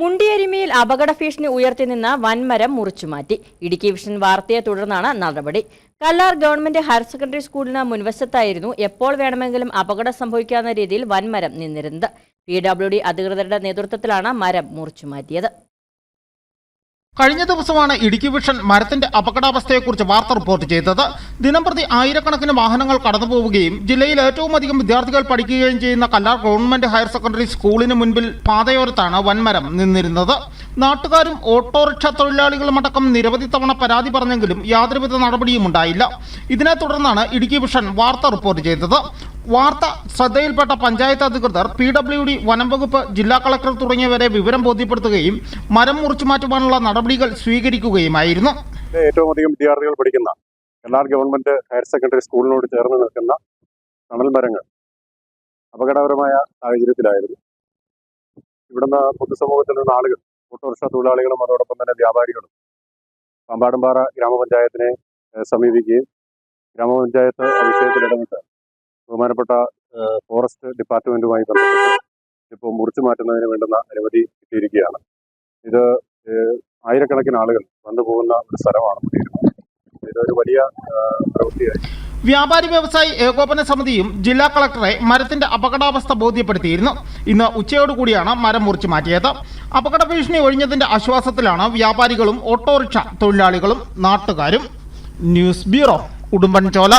മുണ്ടിയരിമയിൽ അപകട ഭീഷണി ഉയർത്തി നിന്ന വൻമരം മുറിച്ചുമാറ്റി. ഇടുക്കി വിഷൻ വാർത്തയെ തുടർന്നാണ് നടപടി. കല്ലാർ ഗവൺമെന്റ് ഹയർ സെക്കൻഡറി സ്കൂളിന് മുൻവശത്തായിരുന്നു എപ്പോൾ വേണമെങ്കിലും അപകടം സംഭവിക്കാവുന്ന രീതിയിൽ വൻമരം നിന്നിരുന്നത്. പി ഡബ്ല്യു ഡി അധികൃതരുടെ നേതൃത്വത്തിലാണ് മരം മുറിച്ചുമാറ്റിയത്. കഴിഞ്ഞ ദിവസമാണ് ഇടുക്കി വിഷൻ മരത്തിന്റെ അപകടാവസ്ഥയെക്കുറിച്ച് വാർത്ത റിപ്പോർട്ട് ചെയ്തത്. ദിനംപ്രതി ആയിരക്കണക്കിന് വാഹനങ്ങൾ കടന്നുപോവുകയും ജില്ലയിൽ ഏറ്റവും അധികം വിദ്യാർത്ഥികൾ പഠിക്കുകയും ചെയ്യുന്ന കല്ലാർ ഗവൺമെന്റ് ഹയർ സെക്കൻഡറി സ്കൂളിന് മുൻപിൽ പാതയോരത്താണ് വൻമരം നിന്നിരുന്നത്. നാട്ടുകാരും ഓട്ടോറിക്ഷ തൊഴിലാളികളും അടക്കം നിരവധി തവണ പരാതി പറഞ്ഞെങ്കിലും യാതൊരുവിധ നടപടിയും ഉണ്ടായില്ല. ഇതിനെ തുടർന്നാണ് ഇടുക്കി വിഷൻ വാർത്ത റിപ്പോർട്ട് ചെയ്തത്. വാർത്ത ശ്രദ്ധയിൽപ്പെട്ട പഞ്ചായത്ത് അധികൃതർ പി ഡബ്ല്യു ഡി വനംവകുപ്പ് ജില്ലാ കളക്ടർ തുടങ്ങിയവരെ വിവരം ബോധ്യപ്പെടുത്തുകയും മരം മുറിച്ചു മാറ്റുവാനുള്ള നടപടികൾ സ്വീകരിക്കുകയുമായിരുന്നു. ഏറ്റവും അധികം വിദ്യാർത്ഥികൾ പഠിക്കുന്ന കല്ലാർ ഗവൺമെന്റ് ഹയർ സെക്കൻഡറി സ്കൂളിനോട് ചേർന്ന് നിൽക്കുന്ന തണൽ മരങ്ങൾ അപകടകരമായ സാഹചര്യത്തിലായിരുന്നു. ഇവിടുന്ന് പൊതുസമൂഹത്തിൽ നിന്ന് ആളുകൾ ഓട്ടോറിക്ഷ തൊഴിലാളികളും അതോടൊപ്പം തന്നെ വ്യാപാരികളും പാമ്പാടുംപാറ ഗ്രാമപഞ്ചായത്തിനെ സമീപിക്കുകയും ഗ്രാമപഞ്ചായത്ത് വിഷയത്തിൽ ഇടപെട്ട് ബഹുമാനപ്പെട്ട ഫോറസ്റ്റ് ഡിപ്പാർട്ട്മെന്റുമായി ബന്ധപ്പെട്ട് ഇപ്പോൾ മുറിച്ചു മാറ്റുന്നതിന് വേണ്ടുന്ന അനുമതി കിട്ടിയിരിക്കുകയാണ്. ഇത് ആയിരക്കണക്കിന് ആളുകൾ വന്നു പോകുന്ന ഒരു സ്ഥലമാണ് ഇതൊരു വലിയ പ്രവൃത്തിയായി. വ്യാപാരി വ്യവസായി ഏകോപന സമിതിയും ജില്ലാ കളക്ടറെ മരത്തിന്റെ അപകടാവസ്ഥ ബോധ്യപ്പെടുത്തിയിരുന്നു. ഇന്ന് ഉച്ചയോടുകൂടിയാണ് മരം മുറിച്ചു മാറ്റിയത്. അപകട ഭീഷണി ഒഴിഞ്ഞതിന്റെ ആശ്വാസത്തിലാണ് വ്യാപാരികളും ഓട്ടോറിക്ഷ തൊഴിലാളികളും നാട്ടുകാരും. News bureau Udumbanchola.